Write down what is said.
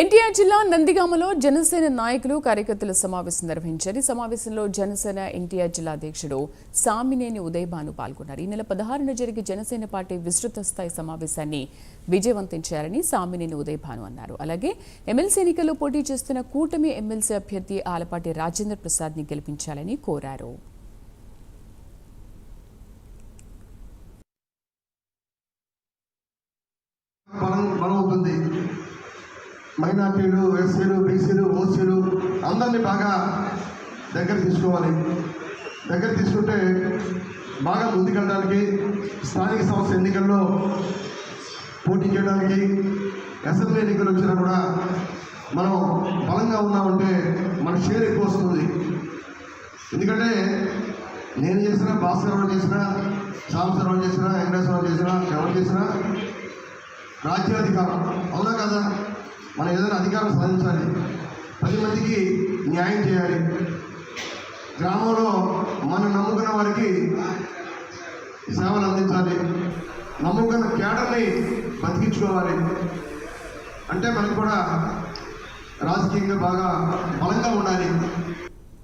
ఎన్టీఆర్ జిల్లా నందిగామలో జనసేన నాయకులు కార్యకర్తల సమావేశం నిర్వహించారు. ఈ సమావేశంలో జనసేన ఎన్టీఆర్ జిల్లా అధ్యక్షుడు సామినేని ఉదయభాను పాల్గొన్నారు. ఈ నెల పదహారున జరిగే జనసేన పార్టీ విస్తృత స్థాయి సమావేశాన్ని విజయవంతం చేయాలని సామినేని ఉదయభాను అన్నారు. అలాగే ఎమ్మెల్సీ ఎన్నికల్లో పోటీ చేస్తున్న కూటమి ఎమ్మెల్సీ అభ్యర్థి ఆలపాటి రాజేంద్ర ప్రసాద్ని గెలిపించాలని కోరారు. బలం బలం ఉంటుంది. మైనార్టీలు ఎస్సీలు బీసీలు ఓసీలు అందరినీ బాగా దగ్గర తీసుకోవాలి. దగ్గర తీసుకుంటే బాగా ముందుకెళ్ళడానికి స్థానిక సంస్థ ఎన్నికల్లో పోటీ చేయడానికి అసెంబ్లీ ఎన్నికలు వచ్చినా కూడా మనం బలంగా ఉన్నామంటే మన షేర్ ఎక్కువ వస్తుంది. ఎందుకంటే నేను చేసినా భాస్కర్ చేసినా సాంబశివరావు చేసినా వెంకటేశ్వరరావు చేసినా ఎవరు చేసినా రాజ్యాధికారం. అవునా కదా? మనం ఏదైనా అధికారం సాధించాలి. పది మందికి న్యాయం చేయాలి. గ్రామంలో మనం నమ్ముకున్న వారికి సేవలు అందించాలి. నమ్ముకున్న కేడర్ని బతికించుకోవాలి. అంటే మనకు కూడా రాజకీయంగా బాగా బలంగా ఉండాలి.